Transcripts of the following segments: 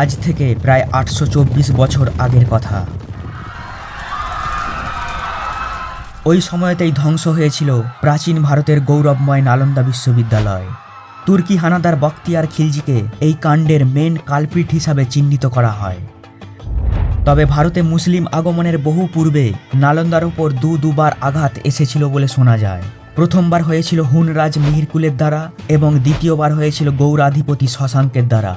আজ থেকে প্রায় আটশো চব্বিশ বছর আগের কথা। ওই সময়তেই ধ্বংস হয়েছিল প্রাচীন ভারতের গৌরবময় নালন্দা বিশ্ববিদ্যালয়। তুর্কি হানাদার বখতিয়ার খিলজিকে এই কাণ্ডের মেন কালপ্রিট হিসাবে চিহ্নিত করা হয়। তবে ভারতে মুসলিম আগমনের বহু পূর্বে নালন্দার ওপর দু দুবার আঘাত এসেছিল বলে শোনা যায়। প্রথমবার হয়েছিল হুনরাজ মিহিরকুলের দ্বারা এবং দ্বিতীয়বার হয়েছিল গৌরাধিপতি শশাঙ্কের দ্বারা।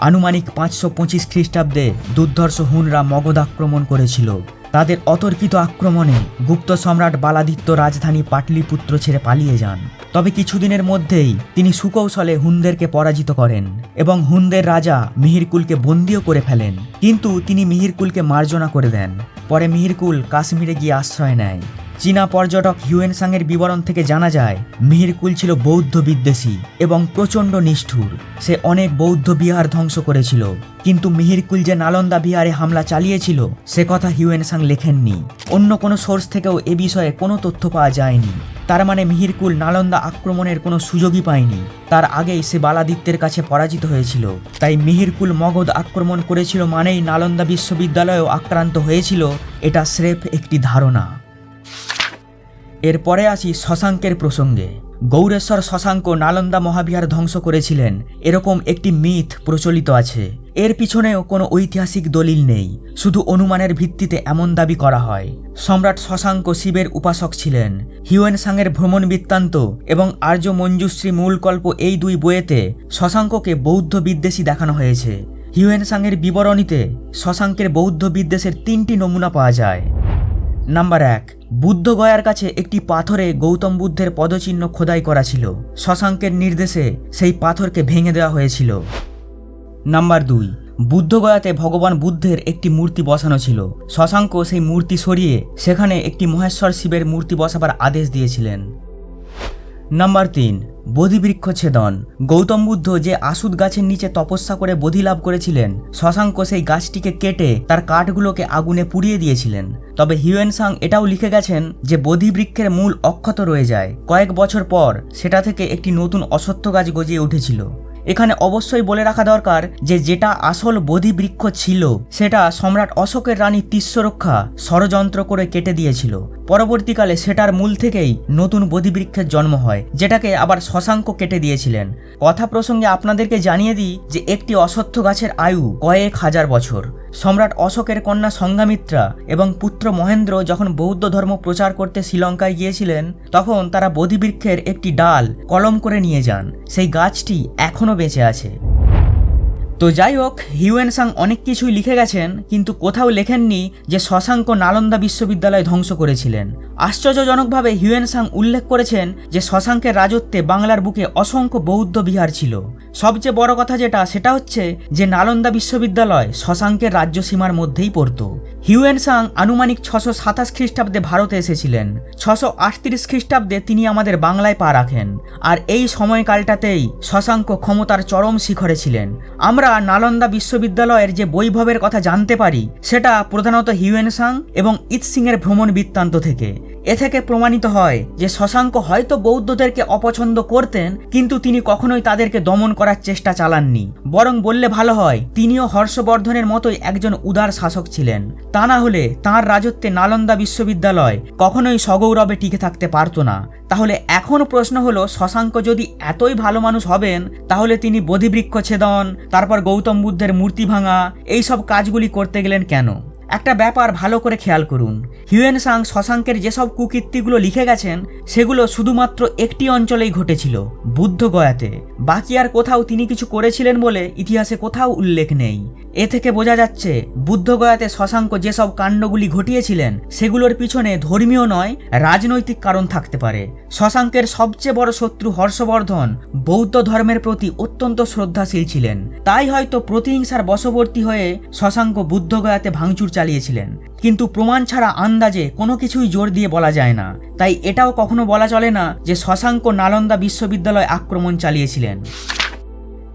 আনুমানিক পাঁচশো পঁচিশ খ্রিস্টাব্দে দুর্ধর্ষ হুনরা মগধ আক্রমণ করেছিল। তাদের অতর্কিত আক্রমণে গুপ্ত সম্রাট বালাদিত্য রাজধানী পাটলিপুত্র ছেড়ে পালিয়ে যান। তবে কিছুদিনের মধ্যেই তিনি সুকৌশলে হুনদেরকে পরাজিত করেন এবং হুনদের রাজা মিহিরকুলকে বন্দিও করে ফেলেন। কিন্তু তিনি মিহিরকুলকে মার্জনা করে দেন। পরে মিহিরকুল কাশ্মীরে গিয়ে আশ্রয় নেয়। চীনা পর্যটক হিউয়েনসাংয়ের বিবরণ থেকে জানা যায় মিহিরকুল ছিল বৌদ্ধ বিদ্বেষী এবং প্রচণ্ড নিষ্ঠুর। সে অনেক বৌদ্ধ বিহার ধ্বংস করেছিল। কিন্তু মিহিরকুল যে নালন্দা বিহারে হামলা চালিয়েছিল, সে কথা হিউয়েনসাং লেখেননি। অন্য কোনো সোর্স থেকেও এ বিষয়ে কোনো তথ্য পাওয়া যায়নি। তার মানে মিহিরকুল নালন্দা আক্রমণের কোনো সুযোগই পায়নি। তার আগেই সে বালাদিত্যের কাছে পরাজিত হয়েছিল। তাই মিহিরকুল মগধ আক্রমণ করেছিল মানেই নালন্দা বিশ্ববিদ্যালয়েও আক্রান্ত হয়েছিল, এটা স্রেফ একটি ধারণা। এরপরে আসি শশাঙ্কের প্রসঙ্গে। গৌরেশ্বর শশাঙ্ক নালন্দা মহাবিহার ধ্বংস করেছিলেন, এরকম একটি মিথ প্রচলিত আছে। এর পিছনেও কোনো ঐতিহাসিক দলিল নেই, শুধু অনুমানের ভিত্তিতে এমন দাবি করা হয়। সম্রাট শশাঙ্ক শিবের উপাসক ছিলেন হিউয়েন সাংয়ের ভ্রমণ বৃত্তান্ত এবং আর্য মঞ্জুশ্রী মূলকল্প এই দুই বইয়েতে শশাঙ্ককে বৌদ্ধ বিদ্বেষী দেখানো হয়েছে। হিউয়েন সাংয়ের বিবরণীতে শশাঙ্কের বৌদ্ধ বিদ্বেষের তিনটি নমুনা পাওয়া যায়। নাম্বার এক বুদ্ধগয়ার কাছে একটি পাথরে গৌতম বুদ্ধের পদচিহ্ন খোদাই করা ছিল। শশাঙ্কের নির্দেশে সেই পাথরকে ভেঙে দেওয়া হয়েছিল। নাম্বার দুই, বুদ্ধগয়াতে ভগবান বুদ্ধের একটি মূর্তি বসানো ছিল। শশাঙ্ক সেই মূর্তি সরিয়ে সেখানে একটি মহেশ্বর শিবের মূর্তি বসাবার আদেশ দিয়েছিলেন। নাম্বার তিন, বোধিবৃক্ষ ছেদন। গৌতম বুদ্ধ যে আসুদ গাছের নিচে তপস্যা করে বোধি লাভ করেছিলেন, শশাঙ্ক সেই গাছটিকে কেটে তার কাঠগুলোকে আগুনে পুড়িয়ে দিয়েছিলেন। তবে হিউয়েন সাং এটাও লিখে গেছেন যে বোধিবৃক্ষের মূল অক্ষত রয়ে যায়। কয়েক বছর পর সেটা থেকে একটি নতুন অসত্য গাছ গজিয়ে উঠেছিল। এখানে অবশ্যই বলে রাখা দরকার যে যেটা আসল বোধিবৃক্ষ ছিল, সেটা সম্রাট অশোকের রানী তিস্যরক্ষা ষড়যন্ত্র করে কেটে দিয়েছিল। পরবর্তীকালে সেটার মূল থেকেই নতুন বোধি বৃক্ষের জন্ম হয়, যেটাকে আবার শশাঙ্ক কেটে দিয়েছিলেন। কথা প্রসঙ্গে আপনাদেরকে জানিয়ে দিই যে একটি অসত্য গাছের আয়ু কয়েক হাজার বছর। সম্রাট অশোকের কন্যা সংঘামিত্রা এবং পুত্র মহেন্দ্র যখন বৌদ্ধ ধর্ম প্রচার করতে শ্রীলঙ্কায় গিয়েছিলেন, তখন তারা বোধিবৃক্ষের একটি ডাল কলম করে নিয়ে যান। সেই গাছটি এখনও বেঁচে আছে। তো যাই হোক হিউয়েন সাং অনেক কিছুই লিখে গেছেন, কিন্তু কোথাও লেখেননি যে শশাঙ্ক নালন্দা বিশ্ববিদ্যালয় ধ্বংস করেছিলেন। আশ্চর্যজনকভাবে হিউয়েন সাং উল্লেখ করেছেন যে শশাঙ্কের রাজত্বে বাংলার বুকে অসংখ্য বৌদ্ধ বিহার ছিল। সবচেয়ে বড় কথা যেটা, সেটা হচ্ছে যে নালন্দা বিশ্ববিদ্যালয় শশাঙ্কের রাজ্য সীমার মধ্যেই পড়ত। হিউয়েন সাং আনুমানিক ছশো সাতাশ খ্রিস্টাব্দে ভারতে এসেছিলেন। ছশো আটত্রিশ খ্রিস্টাব্দে তিনি আমাদের বাংলায় পা রাখেন। আর এই সময়কালটাতেই শশাঙ্ক ক্ষমতার চরম শিখরে ছিলেন। আমরা নালন্দা বিশ্ববিদ্যালয়ের যে বৈভবের কথা জানতে পারি, সেটা প্রধানত হিউয়েন সাং এবং ইৎসিং এর ভ্রমণ বৃত্তান্ত থেকে। এ থেকে প্রমাণিত হয় যে শশাঙ্ক হয়তো বৌদ্ধদেরকে অপছন্দ করতেন, কিন্তু তিনি কখনোই তাদেরকে দমন করার চেষ্টা চালাননি। বরং বললে ভালো হয়, তিনিও হর্ষবর্ধনের মতোই একজন উদার শাসক ছিলেন। তা না হলে তাঁর রাজত্বে নালন্দা বিশ্ববিদ্যালয় কখনোই সগৌরবে টিকে থাকতে পারতো না। তাহলে এখন প্রশ্ন হলো, শশাঙ্ক যদি এতই ভালো মানুষ হবেন, তাহলে তিনি বোধিবৃক্ষ ছেদন, তারপর গৌতম বুদ্ধের মূর্তি ভাঙা, এইসব কাজগুলি করতে গেলেন কেন? একটা ব্যাপার ভালো করে খেয়াল করুন। হিউয়েন সাং শশাঙ্কের যেসব কুকীর্তিগুলো লিখে গেছেন, সেগুলো শুধুমাত্র একটি অঞ্চলেই ঘটেছিল বুদ্ধগয়াতে বাকি আর কোথাও তিনি কিছু করেছিলেন বলে ইতিহাসে কোথাও উল্লেখ নেই। এ থেকে বোঝা যাচ্ছে বুদ্ধগয়াতে শশাঙ্ক যেসব কাণ্ডগুলি ঘটিয়েছিলেন, সেগুলোর পিছনে ধর্মীয় নয়, রাজনৈতিক কারণ থাকতে পারে। শশাঙ্কের সবচেয়ে বড় শত্রু হর্ষবর্ধন বৌদ্ধ ধর্মের প্রতি অত্যন্ত শ্রদ্ধাশীল ছিলেন। তাই হয়তো প্রতিহিংসার বশবর্তী হয়ে শশাঙ্ক বুদ্ধগয়াতে ভাঙচুর চালিয়েছিলেন। কিন্তু প্রমাণ ছাড়া আন্দাজে কোনো কিছুই জোর দিয়ে বলা যায় না। তাই এটাও কখনো বলা চলে না যে শশাঙ্ক নালন্দা বিশ্ববিদ্যালয় আক্রমণ চালিয়েছিলেন।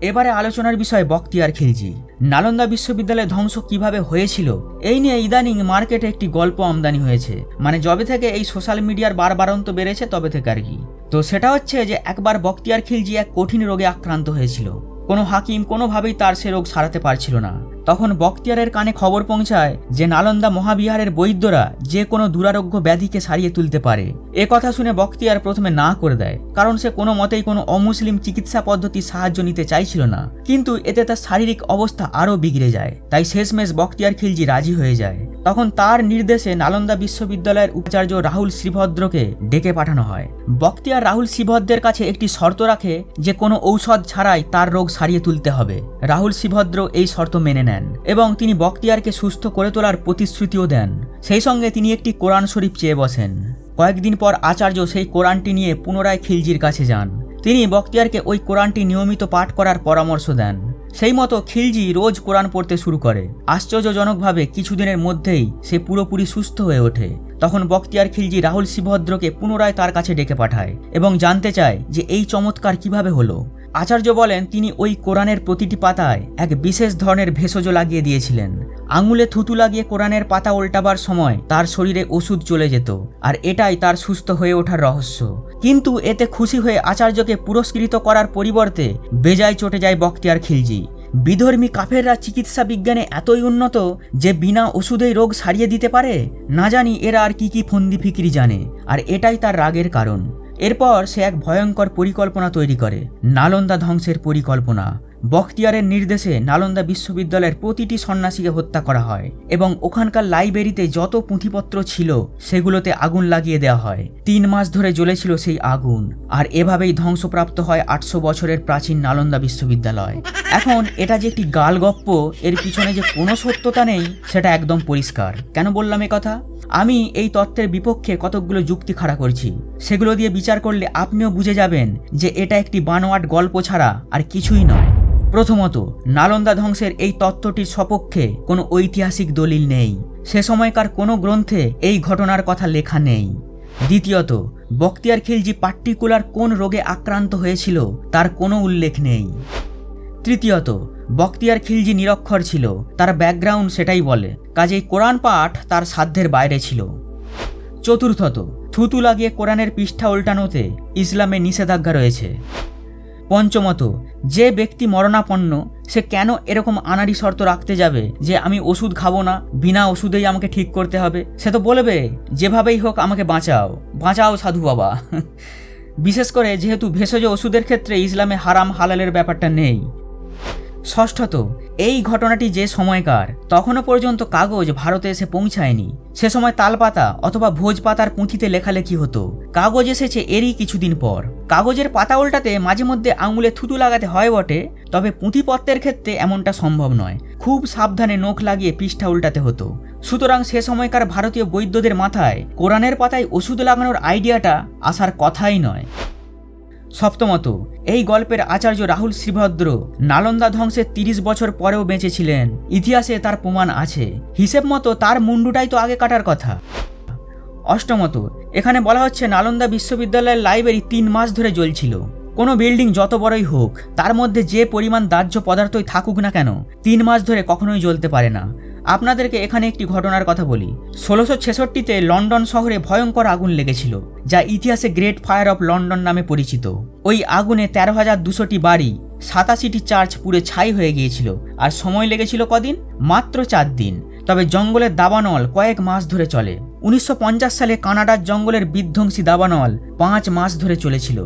এবারে আলোচনার বিষয় বক্তিয়ার খিলজি। নালন্দা বিশ্ববিদ্যালয় ধ্বংস কীভাবে হয়েছিল, এই নিয়ে ইদানিং মার্কেটে একটি গল্প আমদানি হয়েছে। মানে যবে থেকে এই সোশ্যাল মিডিয়ার বারবারন্ত বেড়েছে তবে থেকে আর কি। তো সেটা হচ্ছে যে একবার বক্তিয়ার খিলজি এক কঠিন রোগে আক্রান্ত হয়েছিল। কোনো হাকিম কোনোভাবেই তার সে রোগ সারাতে পারছিল না। তখন বক্তিয়ারের কানে খবর পৌঁছায় যে নালন্দা মহাবিহারের বৈদ্যরা যে কোনো দুরারোগ্য ব্যাধিকে সারিয়ে তুলতে পারে। এ কথা শুনে বক্তিয়ার প্রথমে না করে দেয়, কারণ সে কোনো মতেই কোনো অমুসলিম চিকিৎসা পদ্ধতির সাহায্য নিতে চাইছিল না। কিন্তু এতে তার শারীরিক অবস্থা আরও বিগড়ে যায়, তাই শেষমেশ বক্তিয়ার খিলজি রাজি হয়ে যায়। তখন তার নির্দেশে নালন্দা বিশ্ববিদ্যালয়ের উপাচার্য রাহুল শ্রীভদ্রকে ডেকে পাঠানো হয়। বক্তিয়ার রাহুল শ্রীভদ্রের কাছে একটি শর্ত রাখে যে কোনো ঔষধ ছাড়াই তার রোগ সারিয়ে তুলতে হবে। রাহুল শ্রীভদ্র এই শর্ত মেনে নেন। এবং তিনি বক্তিয়ারকে সুস্থ করে তোলার প্রতিশ্রুতিও দেন। সেই সঙ্গে তিনি একটি কোরআন শরীফ চেয়ে বসেন। কয়েকদিন পর আচার্য সেই কোরআনটি নিয়ে পুনরায় খিলজির কাছে যান। তিনি বক্তিয়ারকে ওই কোরআনটি নিয়মিত পাঠ করার পরামর্শ দেন। সেই মতো খিলজি রোজ কোরআন পড়তে শুরু করে। আশ্চর্যজনকভাবে কিছুদিনের মধ্যেই সে পুরোপুরি সুস্থ হয়ে ওঠে। তখন বক্তিয়ার খিলজি রাহুল শিবভদ্রকে পুনরায় তার কাছে ডেকে পাঠায় এবং জানতে চায় যে এই চমৎকার কীভাবে হলো। আচার্য বলেন, তিনি ওই কোরআনের প্রতিটি পাতায় এক বিশেষ ধরনের ভেষজ লাগিয়ে দিয়েছিলেন। আঙুলে থুতু লাগিয়ে কোরআনের পাতা উল্টাবার সময় তার শরীরে ওষুধ চলে যেত, আর এটাই তার সুস্থ হয়ে ওঠার রহস্য। কিন্তু এতে খুশি হয়ে আচার্যকে পুরস্কৃত করার পরিবর্তে বেজায় চটে যায় বক্তিয়ার খিলজি। বিধর্মী কাফেররা চিকিৎসা বিজ্ঞানে এতই উন্নত যে বিনা ওষুধেই রোগ সারিয়ে দিতে পারে? না জানি এরা আর কি কি ফন্দি ফিকিরি জানে, আর এটাই তার রাগের কারণ। এরপর সে এক ভয়ঙ্কর পরিকল্পনা তৈরি করে, নালন্দা ধ্বংসের পরিকল্পনা। বখতিয়ারের নির্দেশে নালন্দা বিশ্ববিদ্যালয়ের প্রতিটি সন্ন্যাসীকে হত্যা করা হয় এবং ওখানকার লাইব্রেরিতে যত পুঁথিপত্র ছিল সেগুলোতে আগুন লাগিয়ে দেওয়া হয়। তিন মাস ধরে জ্বলেছিল সেই আগুন, আর এভাবেই ধ্বংসপ্রাপ্ত হয় আটশো বছরের প্রাচীন নালন্দা বিশ্ববিদ্যালয়। এখন এটা যে একটি গালগপ্প, এর পিছনে যে কোনো সত্যতা নেই, সেটা একদম পরিষ্কার। কেন বললাম কথা? আমি এই তত্ত্বের বিপক্ষে কতকগুলো যুক্তি খাড়া করছি। সেগুলো দিয়ে বিচার করলে আপনিও বুঝে যাবেন যে এটা একটি বানোয়াট গল্প ছাড়া আর কিছুই নয়। প্রথমত, নালন্দা ধ্বংসের এই তত্ত্বটির সপক্ষে কোনো ঐতিহাসিক দলিল নেই। সে সময়কার কোনো গ্রন্থে এই ঘটনার কথা লেখা নেই। দ্বিতীয়ত, বক্তিয়ার খিলজি পার্টিকুলার কোন রোগে আক্রান্ত হয়েছিল তার কোনো উল্লেখ নেই। তৃতীয়ত, বক্তিয়ার খিলজি নিরক্ষর ছিল, তার ব্যাকগ্রাউন্ড সেটাই বলে, কাজেই কোরআন পাঠ তার সাধ্যের বাইরে ছিল। চতুর্থত, থুতু লাগিয়ে কোরআনের পৃষ্ঠা উল্টানোতে ইসলামে নিষেধাজ্ঞা রয়েছে। পঞ্চমত, যে ব্যক্তি মরণাপন্ন, সে কেন এরকম আনাড়ি শর্ত রাখতে যাবে যে আমি ওষুধ খাব না, বিনা ওষুধেই আমাকে ঠিক করতে হবে? সে তো বলবে, যেভাবেই হোক আমাকে বাঁচাও বাঁচাও সাধু বাবা। বিশেষ করে যেহেতু ভেষজ ওষুধের ক্ষেত্রে ইসলামে হারাম হালালের ব্যাপারটা নেই ষষ্ঠত, এই ঘটনাটি যে সময়কার, তখনও পর্যন্ত কাগজ ভারতে এসে পৌঁছায়নি। সে সময় তালপাতা অথবা ভোজ পাতার পুঁথিতে লেখালেখি হতো। কাগজ এসেছে এরই কিছুদিন পর। কাগজের পাতা উল্টাতে মাঝে মধ্যে আঙুলে থুতু লাগাতে হয় বটে, তবে পুঁথিপত্রের ক্ষেত্রে এমনটা সম্ভব নয়। খুব সাবধানে নখ লাগিয়ে পৃষ্ঠা উল্টাতে হতো। সুতরাং সে সময়কার ভারতীয় বৈদ্যদের মাথায় কোরআনের পাতায় ওষুধ লাগানোর আইডিয়াটা আসার কথাই নয়। সপ্তমত, এই গল্পের আচার্য রাহুল শ্রীভদ্র নালন্দা ধ্বংসের তিরিশ বছর পরেও বেঁচেছিলেন। ইতিহাসে তার প্রমাণ আছে। হিসেব মতো তার মুন্ডুটাই তো আগে কাটার কথা। অষ্টমত, এখানে বলা হচ্ছে নালন্দা বিশ্ববিদ্যালয়ের লাইব্রেরি তিন মাস ধরে জ্বলছিল। কোনো বিল্ডিং যত বড়ই হোক, তার মধ্যে যে পরিমাণ দাহ্য পদার্থই থাকুক না কেন, তিন মাস ধরে কখনোই জ্বলতে পারে না। আপনাদেরকে এখানে একটি ঘটনার কথা বলি। ষোলোশো ছেষট্টিতে লন্ডন শহরে ভয়ঙ্কর আগুন লেগেছিল, যা ইতিহাসে গ্রেট ফায়ার অফ লন্ডন নামে পরিচিত। ওই আগুনে তেরো হাজার দুশোটি বাড়ি, সাতাশিটি চার্চ পুড়ে ছাই হয়ে গিয়েছিল, আর সময় লেগেছিল কদিন? মাত্র চার দিন। তবে জঙ্গলের দাবানল কয়েক মাস ধরে চলে। উনিশশো পঞ্চাশ সালে কানাডার জঙ্গলের বিধ্বংসী দাবানল পাঁচ মাস ধরে চলেছিল।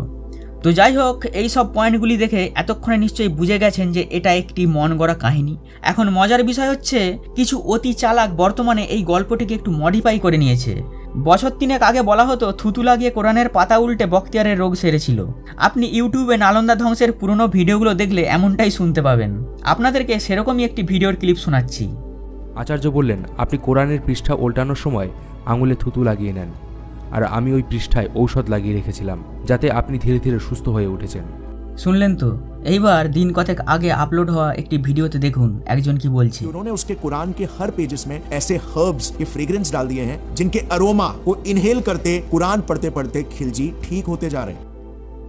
তো যাই হোক এই সব পয়েন্টগুলি দেখে এতক্ষণে নিশ্চয়ই বুঝে গেছেন যে এটা একটি মন গড়া কাহিনী। এখন মজার বিষয় হচ্ছে, কিছু অতি চালাক বর্তমানে এই গল্পটিকে একটু মডিফাই করে নিয়েছে। বছর তিনেক আগে বলা হতো, থুতু লাগিয়ে কোরআনের পাতা উল্টে বক্তিয়ারের রোগ সেরেছিল। আপনি ইউটিউবে নালন্দা ধ্বংসের পুরনো ভিডিওগুলো দেখলে এমনটাই শুনতে পাবেন। আপনাদেরকে সেরকমই একটি ভিডিওর ক্লিপ শোনাচ্ছি। আচার্য বললেন, আপনি কোরআনের পৃষ্ঠা উল্টানোর সময় আঙুলে থুতু লাগিয়ে নেন। আর আমি ওই পৃষ্ঠায় ঔষধ লাগিয়ে রেখেছিলাম যাতে আপনি ধীরে ধীরে সুস্থ হয়ে উঠেছেন শুনলেন তো এইবার দিন কতেক আগে আপলোড হওয়া একটি ভিডিওতে দেখুন একজন কি বলছে उन्होंने उसके कुरान के हर पेजेस में ऐसे हर्ब्स के फ्रेग्रेंस डाल दिए हैं जिनके अरोमा को इनहेल करते कुरान पढ़ते पढ़ते खिलजी ठीक होते जा रहे हैं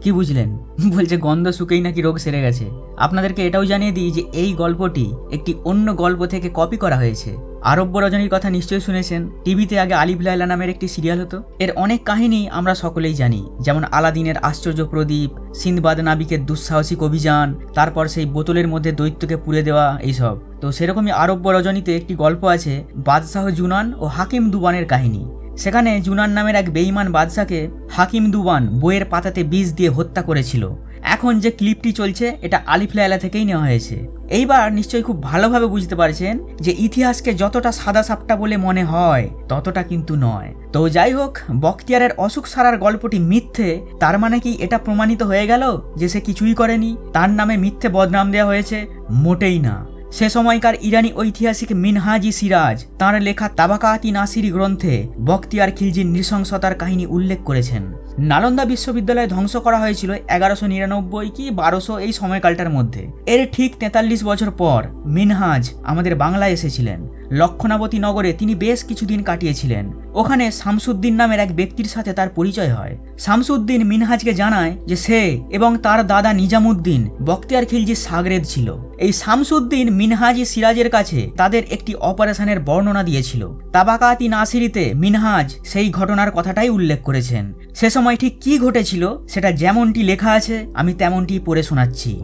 কি বুঝলেন বলছে গন্ধ শুকেই নাকি রোগ সেরে গেছে আপনাদেরকে এটাও জানিয়ে দিই যে এই গল্পটি একটি অন্য গল্প থেকে কপি করা হয়েছে আরব্য রজনীর কথা নিশ্চয়ই শুনেছেন। টিভিতে আগে আলিফ লাইলা নামের একটি সিরিয়াল হতো। এর অনেক কাহিনী আমরা সকলেই জানি, যেমন আলাদিনের আশ্চর্য প্রদীপ সিন্দবাদ নাবিকের দুঃসাহসিক অভিযান, তারপর সেই বোতলের মধ্যে দৈত্যকে পুড়ে দেওয়া, এইসব। তো সেরকমই আরব্য রজনীতে একটি গল্প আছে, বাদশাহ জুনান ও হাকিম দুবানের কাহিনী। সেখানে জুনান নামের এক বেইমান বাদশাকে হাকিম দুবান বইয়ের পাতাতে বিষ দিয়ে হত্যা করেছিল। এখন যে ক্লিপটি চলছে, এটা আলিফ লায়লা থেকেই নেওয়া হয়েছে। এইবার নিশ্চয়ই খুব ভালোভাবে বুঝতে পারছেন যে ইতিহাসকে যতটা সাদা সাপটা বলে মনে হয়, ততটা কিন্তু নয়। তো যাই হোক, বখতিয়ারের অসুখ সারার গল্পটি মিথ্যে, তার মানে কি এটা প্রমাণিত হয়ে গেল যে সে কিছুই করেনি? তার নামে মিথ্যে বদনাম দেওয়া হয়েছে? মোটেই না। সে সময়কার ইরানি ঐতিহাসিক মিনহাজি সিরাজ, তাঁর লেখা তাবাকাতি নাসিরি গ্রন্থে বখতিয়ার খিলজির নৃশংসতার কাহিনী উল্লেখ করেছেন। নালন্দা বিশ্ববিদ্যালয় ধ্বংস করা হয়েছিল এগারোশো নিরানব্বই কি বারোশো এই সময়কালটার মধ্যে। এর ঠিক তেতাল্লিশ বছর পর মিনহাজ আমাদের বাংলায় এসেছিলেন। লক্ষণাবতী নগরে তিনি বেশ কিছুদিন কাটিয়েছিলেন। ওখানে শামসুদ্দিন নামের এক ব্যক্তির সাথে তার পরিচয় হয়। শামসুদ্দিন মিনহাজকে জানায় যে সে এবং তার দাদা নিজামুদ্দিন বক্তিয়ার খিলজির সাগরেদ ছিল। এই শামসুদ্দিন মিনহাজি সিরাজের কাছে তাদের একটি অপারেশনের বর্ণনা দিয়েছিল। তাবাকাতি নাসিরিতে মিনহাজ সেই ঘটনার কথাটাই উল্লেখ করেছেন। সে সময় ঠিক কি ঘটেছিল সেটা যেমনটি লেখা আছে, আমি তেমনটি পড়ে শোনাচ্ছি।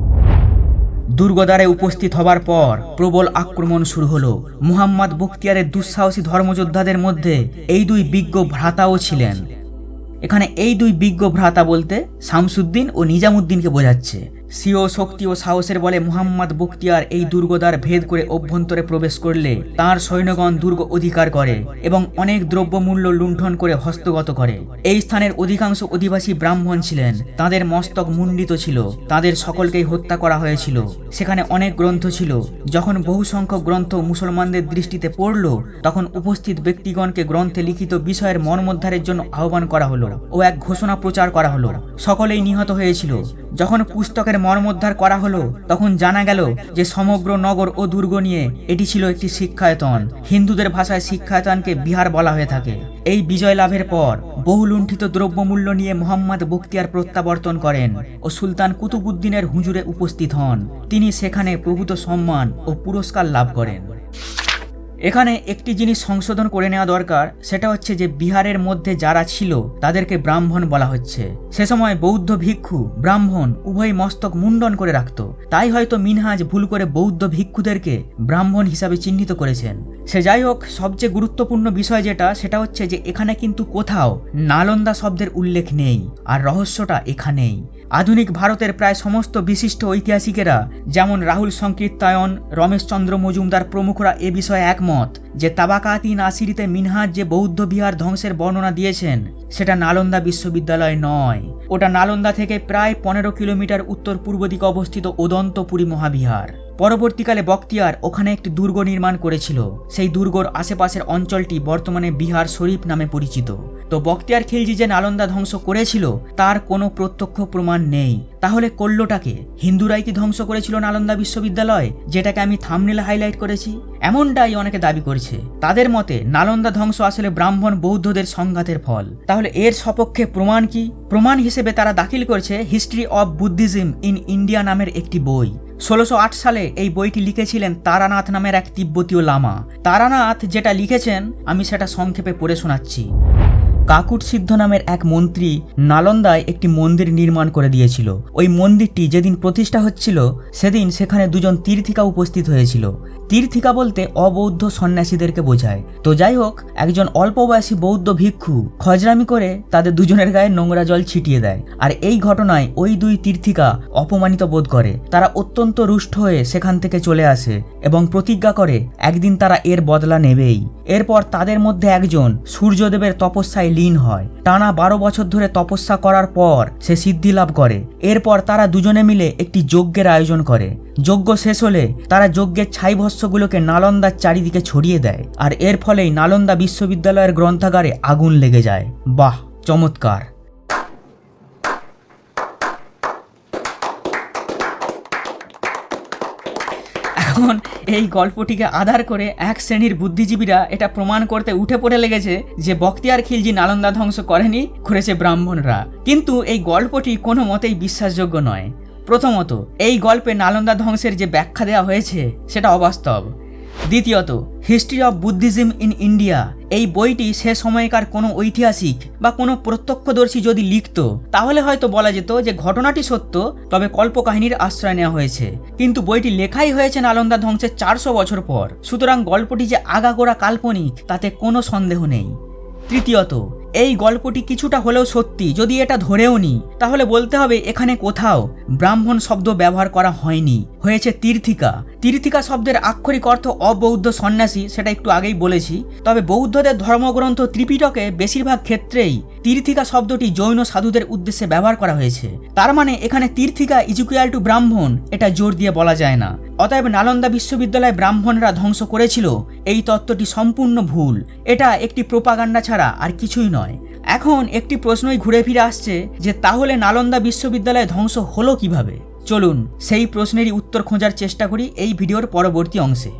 দুর্গদ্বারে উপস্থিত হবার পর প্রবল আক্রমণ শুরু হলো। মুহাম্মদ বখতিয়ারের দুঃসাহসী ধর্মযোদ্ধাদের মধ্যে এই দুই বিজ্ঞ ভ্রাতাও ছিলেন। এখানে এই দুই বিজ্ঞ ভ্রাতা বলতে শামসুদ্দিন ও নিজামুদ্দিনকে বোঝাচ্ছে। সিও শক্তি ও সাহসের বলে মুহাম্মদ বখতিয়ার এই দুর্গদ্বার ভেদ করে অভ্যন্তরে প্রবেশ করলে তার সৈন্যগণ দুর্গ অধিকার করে এবং অনেক দ্রব্যমূল্য লুণ্ঠন করে হস্তগত করে। এই স্থানের অধিকাংশ অধিবাসী ব্রাহ্মণ ছিলেন। তাদের মস্তক মুণ্ডিত ছিল। তাদের সকলকেই হত্যা করা হয়েছিল। সেখানে অনেক গ্রন্থ ছিল। যখন বহু সংখ্যক গ্রন্থ মুসলমানদের দৃষ্টিতে পড়ল, তখন উপস্থিত ব্যক্তিগণকে গ্রন্থে লিখিত বিষয়ের মর্মোদ্ধারের জন্য আহ্বান করা হলো ও এক ঘোষণা প্রচার করা হলো। সকলেই নিহত হয়েছিল। যখন পুস্তকের মর্মোদ্ধার করা হলো, তখন জানা গেল যে সমগ্র নগর ও দুর্গ নিয়ে এটি ছিল একটি শিক্ষায়তন। হিন্দুদের ভাষায় শিক্ষায়তনকে বিহার বলা হয়ে থাকে। এই বিজয় লাভের পর বহু লুণ্ঠিত দ্রব্যমূল্য নিয়ে মোহাম্মদ বক্তিয়ার প্রত্যাবর্তন করেন ও সুলতান কুতুবুদ্দিনের হুজুরে উপস্থিত হন। তিনি সেখানে প্রভূত সম্মান ও পুরস্কার লাভ করেন। এখানে একটি জিনিস সংশোধন করে নেওয়া দরকার, সেটা হচ্ছে যে বিহারের মধ্যে যারা ছিল, তাদেরকে ব্রাহ্মণ বলা হচ্ছে। সে সময় বৌদ্ধ ভিক্ষু ব্রাহ্মণ উভয় মস্তক মুন্ডন করে রাখত। তাই হয়তো মিনহাজ ভুল করে বৌদ্ধ ভিক্ষুদেরকে ব্রাহ্মণ হিসাবে চিহ্নিত করেছেন। সে যাই হোক, সবচেয়ে গুরুত্বপূর্ণ বিষয় যেটা, সেটা হচ্ছে যে এখানে কিন্তু কোথাও নালন্দা শব্দের উল্লেখ নেই, আর রহস্যটা এখানেই। আধুনিক ভারতের প্রায় সমস্ত বিশিষ্ট ঐতিহাসিকেরা, যেমন রাহুল সংকীর্তায়ন রমেশচন্দ্র মজুমদার প্রমুখরা এ বিষয়ে একমত যে তাবাকাতি নাসিরিতে মিনহাজ যে বৌদ্ধ বিহার ধ্বংসের বর্ণনা দিয়েছেন, সেটা নালন্দা বিশ্ববিদ্যালয় নয়। ওটা নালন্দা থেকে প্রায় পনেরো কিলোমিটার উত্তর পূর্ব দিকে অবস্থিত ওদন্তপুরী মহাবিহার। পরবর্তীকালে বক্তিয়ার ওখানে একটি দুর্গ নির্মাণ করেছিল। সেই দুর্গর আশেপাশের অঞ্চলটি বর্তমানে বিহার শরীফ নামে পরিচিত। তো বক্তিয়ার খিলজি যে নালন্দা ধ্বংস করেছিল, তার কোনো প্রত্যক্ষ প্রমাণ নেই। তাহলে করলোটাকে হিন্দুরাই কি ধ্বংস করেছিল নালন্দা বিশ্ববিদ্যালয়, যেটাকে আমি থামনেলে হাইলাইট করেছি? এমনটাই অনেকে দাবি করছে। তাদের মতে, নালন্দা ধ্বংস আসলে ব্রাহ্মণ বৌদ্ধদের সংঘাতের ফল। তাহলে এর সপক্ষে প্রমাণ কি? প্রমাণ হিসেবে তারা দাখিল করছে history of Buddhism in India নামের একটি বই। ষোলোশো সালে এই বইটি লিখেছিলেন তারানাথ নামের এক তিব্বতীয় লামা। তারানাথ যেটা লিখেছেন, আমি সেটা সংক্ষেপে পড়ে শোনাচ্ছি। কাকুট সিদ্ধ নামের এক মন্ত্রী নালন্দায় একটি মন্দির নির্মাণ করে দিয়েছিল। ওই মন্দিরটি যেদিন প্রতিষ্ঠা হচ্ছিল, সেদিন সেখানে দুজন তীর্থিকা উপস্থিত হয়েছিল। তীর্থিকা বলতে অবৌদ্ধ সন্ন্যাসীদেরকে বোঝায়। তো যাই হোক, একজন অল্প বয়সী বৌদ্ধ ভিক্ষু খজরামি করে তাদের দুজনের গায়ে নোংরা জল ছিটিয়ে দেয়। আর এই ঘটনায় ওই দুই তীর্থিকা অপমানিত বোধ করে। তারা অত্যন্ত রুষ্ট হয়ে সেখান থেকে চলে আসে এবং প্রতিজ্ঞা করে, একদিন তারা এর বদলা নেবেই। এরপর তাদের মধ্যে একজন সূর্যদেবের তপস্যায় লীন হয়। টানা বারো বছর ধরে তপস্যা করার পর সে সিদ্ধি লাভ করে। এরপর তারা দুজনে মিলে একটি যজ্ঞের আয়োজন করে। যজ্ঞ শেষ হলে তারা যজ্ঞের ছাইভস্যগুলোকে নালন্দার চারিদিকে ছড়িয়ে দেয় আর এর ফলেই নালন্দা বিশ্ববিদ্যালয়ের গ্রন্থাগারে আগুন লেগে যায়। বাহ, চমৎকার! এখন এই গল্পটিকে আধার করে এক শ্রেণির বুদ্ধিজীবীরা এটা প্রমাণ করতে উঠে পড়ে লেগেছে যে বক্তিয়ার খিলজি নালন্দা ধ্বংস করেনি, করেছে ব্রাহ্মণরা। কিন্তু এই গল্পটি কোনো মতেই বিশ্বাসযোগ্য নয়। প্রথমত, এই গল্পে নালন্দা ধ্বংসের যে ব্যাখ্যা দেওয়া হয়েছে, সেটা অবাস্তব। দ্বিতীয়ত, history of Buddhism in India এই বইটি সে সময়কার কোনো ঐতিহাসিক বা কোনো প্রত্যক্ষদর্শী যদি লিখত, তাহলে হয়তো বলা যেত যে ঘটনাটি সত্য, তবে কল্পকাহিনীর আশ্রয় নেওয়া হয়েছে। কিন্তু বইটি লেখাই হয়েছে নালন্দা ধ্বংসের চারশো বছর পর। সুতরাং গল্পটি যে আগাগোড়া কাল্পনিক, তাতে কোনো সন্দেহ নেই। তৃতীয়ত এই গল্পটি কিছুটা হলেও সত্যি, যদি এটা ধরেও নি, তাহলে বলতে হবে এখানে কোথাও ব্রাহ্মণ শব্দ ব্যবহার করা হয়নি। হয়েছে তীর্থিকা। তীর্থিকা শব্দের আক্ষরিক অর্থ অবৌদ্ধ সন্ন্যাসী, সেটা একটু আগেই বলেছি। তবে বৌদ্ধদের ধর্মগ্রন্থ ত্রিপিটকে বেশিরভাগ ক্ষেত্রেই তীর্থিকা শব্দটি জৈন সাধুদের উদ্দেশ্যে ব্যবহার করা হয়েছে। তার মানে এখানে তীর্থিকা ইজুকুয়াল টু ব্রাহ্মণ, এটা জোর দিয়ে বলা যায় না। অতএব নালন্দা বিশ্ববিদ্যালয়ে ব্রাহ্মণরা ধ্বংস করেছিল, এই তত্ত্বটি সম্পূর্ণ ভুল। এটা একটি প্রোপাগান্ডা ছাড়া আর কিছুই নয়। এখন একটি প্রশ্নই ঘুরে ফিরে আসছে যে তাহলে নালন্দা বিশ্ববিদ্যালয় ধ্বংস হলো কীভাবে? চলুন সেই প্রশ্নেরই উত্তর খোঁজার চেষ্টা করি এই ভিডিওর পরবর্তী অংশে।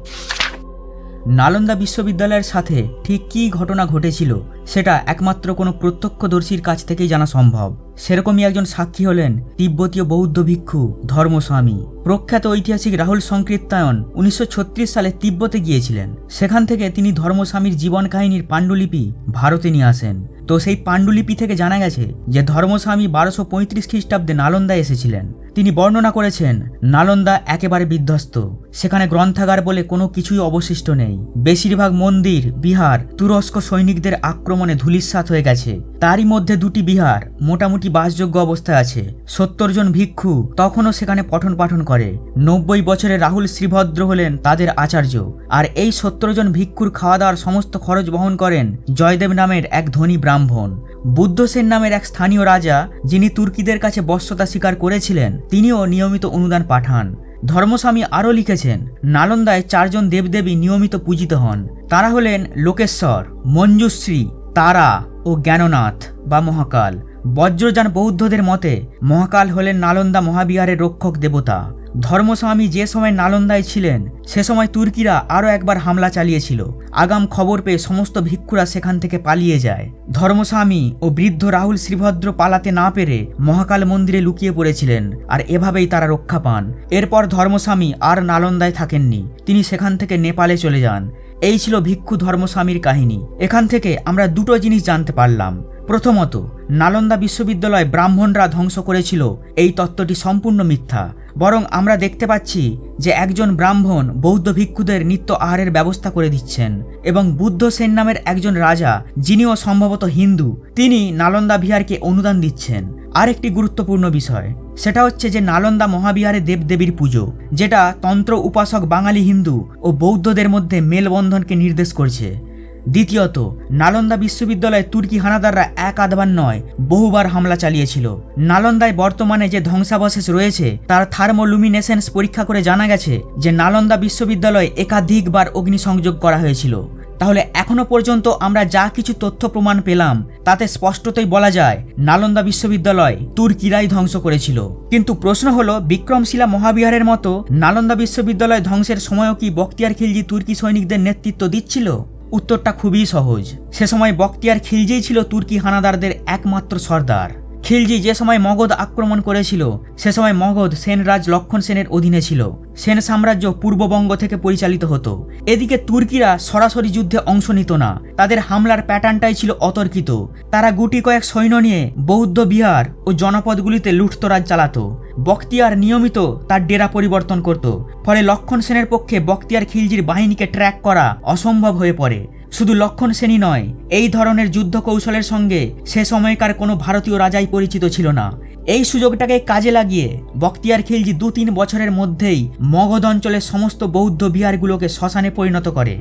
নালন্দা বিশ্ববিদ্যালয়ের সাথে ঠিক কী ঘটনা ঘটেছিল সেটা একমাত্র কোনো প্রত্যক্ষদর্শীর কাছ থেকেই জানা সম্ভব। সেরকমই একজন সাক্ষী হলেন তিব্বতীয় বৌদ্ধ ভিক্ষু ধর্মস্বামী। প্রখ্যাত ঐতিহাসিক রাহুল সংকীর্তায়ন উনিশশো ছত্রিশ সালে তিব্বতে গিয়েছিলেন। সেখান থেকে তিনি ধর্মস্বামীর জীবন কাহিনীর পাণ্ডুলিপি ভারতে নিয়ে আসেন। তো সেই পাণ্ডুলিপি থেকে জানা গেছে যে ধর্মস্বামী বারোশো পঁয়ত্রিশ খ্রিস্টাব্দে নালন্দায় এসেছিলেন। তিনি বর্ণনা করেছেন, নালন্দা একেবারে বিধ্বস্ত। সেখানে গ্রন্থাগার বলে কোনো কিছুই অবশিষ্ট নেই। বেশিরভাগ মন্দির, বিহার, তুরস্ক সৈনিকদের আক্রমণে ধূলিসাৎ হয়ে গেছে। তারই মধ্যে দুটি বিহার, মোটামুটি বাসযোগ্য অবস্থায় আছে। সত্তর জন ভিক্ষু তখনও সেখানে পঠন পাঠন করে। নব্বই বছরে রাহুল শ্রীভদ্র হলেন তাদের আচার্য। আর এই সত্তর জন ভিক্ষুর খাওয়া দাওয়ার সমস্ত খরচ বহন করেন জয়দেব নামের এক ধনী ব্রাহ্মণ। বুদ্ধসেন নামের এক স্থানীয় রাজা, যিনি তুর্কিদের কাছে বশ্যতা স্বীকার করেছিলেন, তিনিও নিয়মিত অনুদান পাঠান। ধর্মস্বামী আরও লিখেছেন, নালন্দায় চারজন দেবদেবী নিয়মিত পূজিত হন। তারা হলেন লোকেশ্বর, মঞ্জুশ্রী, তারা ও জ্ঞাননাথ বা মহাকাল। বজ্রযান বৌদ্ধদের মতে, মহাকাল হলেন নালন্দা মহাবিহারের রক্ষক দেবতা। ধর্মস্বামী যে সময় নালন্দায় ছিলেন, সে সময় তুর্কিরা আরও একবার হামলা চালিয়েছিল। আগাম খবর পেয়ে সমস্ত ভিক্ষুরা সেখান থেকে পালিয়ে যায়। ধর্মস্বামী ও বৃদ্ধ রাহুল শ্রীভদ্র পালাতে না পেরে মহাকাল মন্দিরে লুকিয়ে পড়েছিলেন, আর এভাবেই তারা রক্ষা পান। এরপর ধর্মস্বামী আর নালন্দায় থাকেননি, তিনি সেখান থেকে নেপালে চলে যান। এই ছিল ভিক্ষু ধর্মস্বামীর কাহিনী। এখান থেকে আমরা দুটো জিনিস জানতে পারলাম। প্রথমত, নালন্দা বিশ্ববিদ্যালয় ব্রাহ্মণরা ধ্বংস করেছিল, এই তত্ত্বটি সম্পূর্ণ মিথ্যা। বরং আমরা দেখতে পাচ্ছি যে একজন ব্রাহ্মণ বৌদ্ধ ভিক্ষুদের নিত্য আহারের ব্যবস্থা করে দিচ্ছেন এবং বুদ্ধ সেন নামের একজন রাজা, যিনিও সম্ভবত হিন্দু, তিনি নালন্দা বিহারকে অনুদান দিচ্ছেন। আরেকটি গুরুত্বপূর্ণ বিষয়, সেটা হচ্ছে যে নালন্দা মহাবিহারে দেবদেবীর পুজো, যেটা তন্ত্র উপাসক বাঙালি হিন্দু ও বৌদ্ধদের মধ্যে মেলবন্ধনকে নির্দেশ করছে। দ্বিতীয়ত, নালন্দা বিশ্ববিদ্যালয়ে তুর্কি হানাদাররা এক আধবার নয়, বহুবার হামলা চালিয়েছিল। নালন্দায় বর্তমানে যে ধ্বংসাবশেষ রয়েছে, তার থার্মোলুমিনেসেন্স পরীক্ষা করে জানা গেছে যে নালন্দা বিশ্ববিদ্যালয়ে একাধিকবার অগ্নিসংযোগ করা হয়েছিল। তাহলে এখনও পর্যন্ত আমরা যা কিছু তথ্য প্রমাণ পেলাম, তাতে স্পষ্টতই বলা যায়, নালন্দা বিশ্ববিদ্যালয় তুর্কিরাই ধ্বংস করেছিল। কিন্তু প্রশ্ন হলো, বিক্রমশিলা মহাবিহারের মতো নালন্দা বিশ্ববিদ্যালয় ধ্বংসের সময়ও কি বক্তিয়ার খিলজি তুর্কি সৈনিকদের নেতৃত্ব দিচ্ছিল? উত্তরটা খুবই সহজ। সে সময় বক্তিয়ার খিলজেই ছিল তুর্কি হানাদারদের একমাত্র সর্দার। খিলজি যে সময় মগধ আক্রমণ করেছিল, সে সময় মগধ সেনরাজ লক্ষণ সেনের অধীনে ছিল। সেন সাম্রাজ্য পূর্ববঙ্গ থেকে পরিচালিত হতো। এদিকে তুর্কিরা সরাসরি যুদ্ধে অংশ নিত না। তাদের হামলার প্যাটার্নটাই ছিল অতর্কিত। তারা গুটি কয়েক সৈন্য নিয়ে বৌদ্ধ বিহার ও জনপদগুলিতে লুঠতরাজ চালাতো। বক্তিয়ার নিয়মিত তার ডেরা পরিবর্তন করত। ফলে লক্ষণ সেনের পক্ষে বক্তিয়ার খিলজির বাহিনীকে ট্র্যাক করা অসম্ভব হয়ে পড়ে। শুধু লক্ষণ সেনই নয়, এই ধরনের যুদ্ধ কৌশলের সঙ্গে সে সময়কার কোনো ভারতীয় রাজাই পরিচিত ছিল না। এই সুযোগটাকে কাজে লাগিয়ে বক্তিয়ার খিলজি দু তিন বছরের মধ্যেই মগধ অঞ্চলের সমস্ত বৌদ্ধ বিহারগুলোকে শ্মশানে পরিণত করে।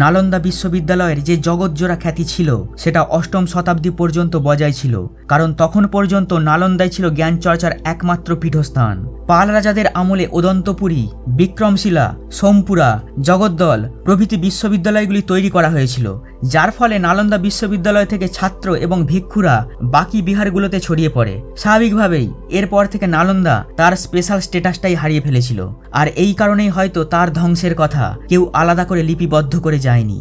নালন্দা বিশ্ববিদ্যালয়ের যে জগৎজোড়া খ্যাতি ছিল, সেটা অষ্টম শতাব্দী পর্যন্ত বজায় ছিল, কারণ তখন পর্যন্ত নালন্দায় ছিল জ্ঞান চর্চার একমাত্র পীঠস্থান। পাল রাজাদের আমলে উদন্তপুরী, বিক্রমশিলা, সোমপুরা, জগদ্দল প্রভৃতি বিশ্ববিদ্যালয়গুলি তৈরি করা হয়েছিল, যার ফলে নালন্দা বিশ্ববিদ্যালয় থেকে ছাত্র এবং ভিক্ষুরা বাকি বিহারগুলোতে ছড়িয়ে পড়ে। স্বাভাবিকভাবেই, এরপর থেকে নালন্দা তার স্পেশাল স্টেটাসটাই হারিয়ে ফেলেছিল। আর এই কারণেই হয়তো তার ধ্বংসের কথা কেউ আলাদা করে লিপিবদ্ধ করে যায়নি।